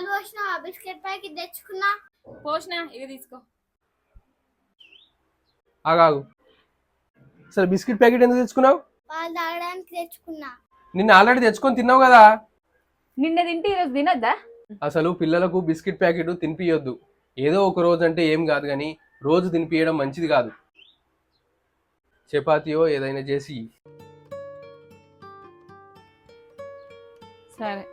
పాలు పోసిన biscuit packet తెచ్చుకున్నా పోసిన తీసుకో ఆగాగు సరే బిస్కెట్ ప్యాకెట్ ఎందుకు తెచ్చుకున్నావు? పాలు తాగడానికి తెచ్చుకున్నా నిన్న ఆల్రెడీ తెచ్చుకొని తిన్నావు కదా? నిన్న తింటే ఈరోజు తినద్దా? అసలు పిల్లలకు బిస్కెట్ ప్యాకెట్ తినిపియొద్దు. ఏదో ఒక రోజు అంటే ఏం కాదు కానీ రోజు తినిపియడం మంచిది కాదు. చపాతీయో ఏదైనా చేసి. సరే.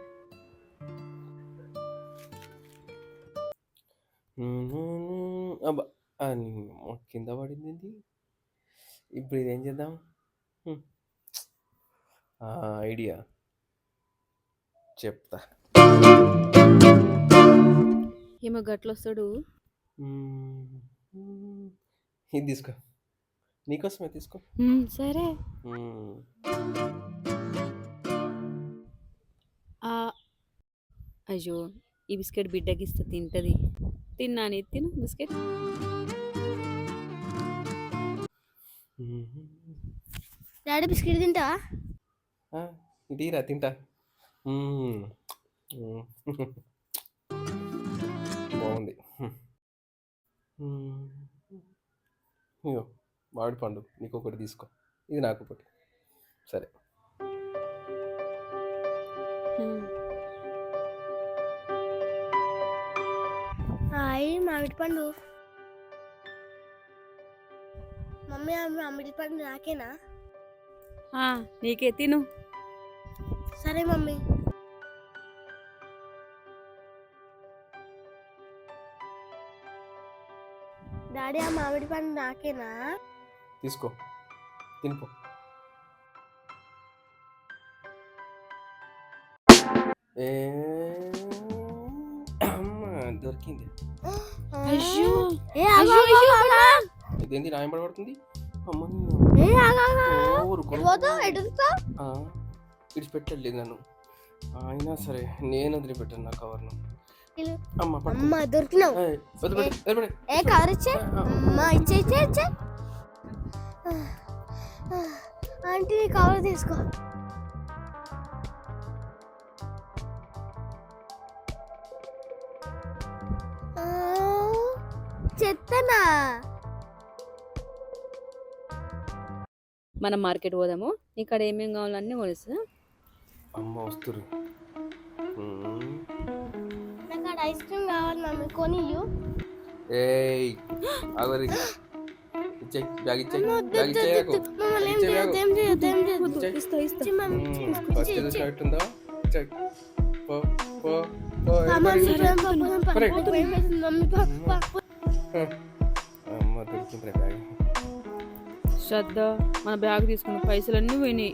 అబ్బా ఆ, నీ అమ్మ కింద పడింది ఏంటి? ఇప్పుడు ఇదేం చేద్దాం హ్మ్. ఆ, ఐడియా చెప్తా ఏమో గట్ల వస్తాడు. ఇది తీసుకో నీకోసమే తీసుకో సరే. ఆ, అయ్యో ఈ బిస్కెట్ బిడ్డకి ఇస్తే తింటది. తిన్నాను తిను బిస్కెట్. డాడీ బిస్కెట్ తింటావా? ఆ, ఇటీరా తింటా. బాగుంది. ఇగో మామిడి పండు నీకు ఒకటి తీసుకో. ఇది నాకు ఒకటి. సరే. మామిడి పండు మమ్మీ ఆ మామిడి పండు నాకేనా? నీకే తిను. సరే మమ్మీ. డాడీ ఆ మామిడి పండు నాకేనా? తీసుకో. తినిపో. ఏ అమ్మా, దొరికింది. అయ్యో. ఏ ఆగు, ఆగు, ఆగు, ఆగు. ఇదేంటి రాయం పోతావు? విడిచిపెట్టలేదు నన్ను. అయినా సరే నేను వదిలిపెట్టాను నా కవర్ను. అమ్మ దొరికినావు. ఏ కవర్ ఇచ్చే. అమ్మ ఇచ్చే ఇచ్చే ఇచ్చే. ఆంటీ కవర్ తీసుకో. చెత్తనా మనం మార్కెట్ పోదాము ఇక్కడ ఏమేం కావాలన్నీ కొనిస్తా అమ్మ వస్తురు. నాకు అక్కడ ఐస్ క్రీమ్ కావాలి మమ్మీ కొనియు ఏయ్ ఇచ్చే బ్యాగ్ ఇచ్చే బ్యాగ్ ఇచ్చే మమ్మల్ని ఏం ఏం ఏం ఇస్తా ఇస్తా మమ్మీ ఫస్ట్ పో పో పా. మమ్మీ శ్రద్ధ మన బ్యాగ్ తీసుకున్న పైసలన్నీ పోయినాయి?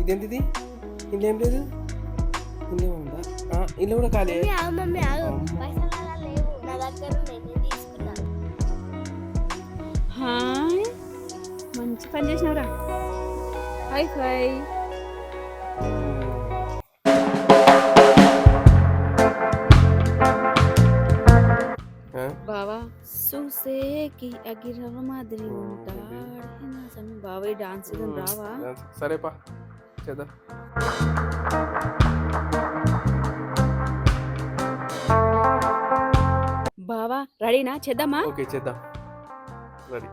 ఇదేంటిది? ఇదేం లేదు? ఇదేముందా ఇల్లు కూడా ఖాళీ. మంచి పని చేసినవరా. హై ఫై చూసేకి అగిరవ మాదిరి ఉంటాడు బాబాయ్ డాన్స్ రావా సరే పా చేద్దాం బావా రెడీనా చేద్దామా ఓకే చేద్దాం రెడీ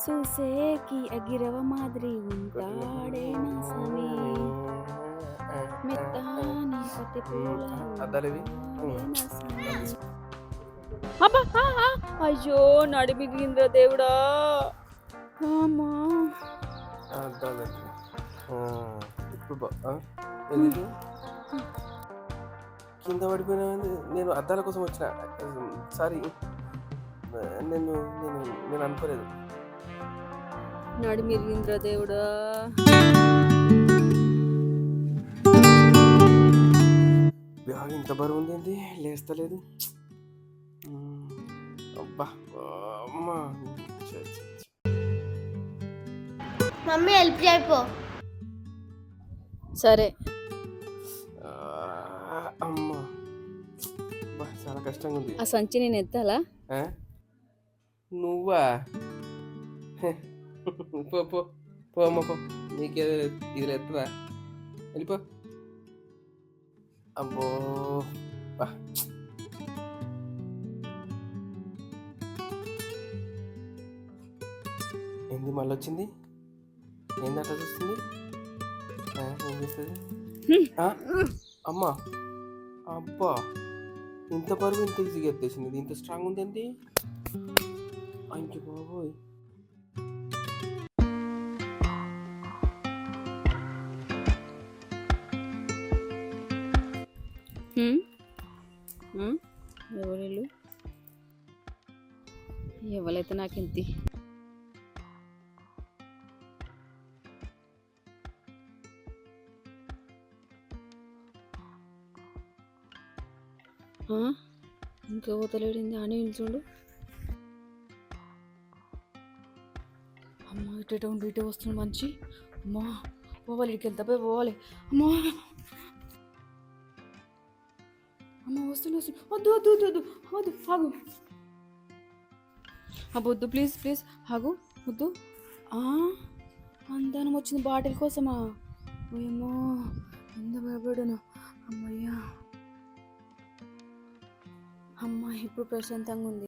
చూసేకి అగిరవ మాదిరి ఉంటాడే నా సమీ మెత్తాని పట్టి పూల అద్దాలివి నా సమీ. అబ్బా, అయ్యో నడిమిగింద్ర దేవుడా. అమ్మా. ఇప్పుడు కింద పడిపోయినా నేను అద్దాల కోసం వచ్చిన. సారీ నేను నేను నేను అనుకోలేదు. నడిమిరింద్ర దేవుడా. బ్యాగ్ ఇంత బరువు ఉంది లేస్తలేదు. అబ్బా అమ్మా. మమ్మీ హెల్ప్ చేయపో సరే. అమ్మా అబ్బా, చాలా కష్టంగా ఉంది ఆ సంచి నేను ఎత్తాలా? నువ్వా? పో పో. పో అమ్మ పో. నీకే ఇది ఎత్తదా వెళ్ళిపో. అబ్బో. ఏంది మళ్ళీ వచ్చింది ఏంది అట్లా చూస్తుంది? ఏం చేస్తుంది? అమ్మా. అబ్బా. ఇంత బరువు ఇంత ఈజీగా ఎత్తేసింది. ఇంత స్ట్రాంగ్ ఉంది ఏంటి అంకి బాబోయ్. హ్మ్? హ్మ్? ఎవరు వీళ్ళు ఎవరైతే నాకు ఇంతి ఇంకా పోతలేడింది అని నిల్చుండు అమ్మ ఇటే ఉండు ఇటే వస్తుంది మంచి. అమ్మా పోవాలి ఇక్కడికి వెళ్తా పోయి పోవాలి. అమ్మా. అమ్మ వస్తుంది వస్తుంది వద్దు వద్దు వద్దు వద్దు. వద్దు ఆగు. అబ్బ వద్దు ప్లీజ్ ప్లీజ్ ఆగు వద్దు. ఆ, అందానం వచ్చింది బాటిల్ కోసమా? ఏమో ఎంత భయపడను అమ్మయ్యా. అమ్మ ఇప్పుడు ప్రశాంతంగా ఉంది.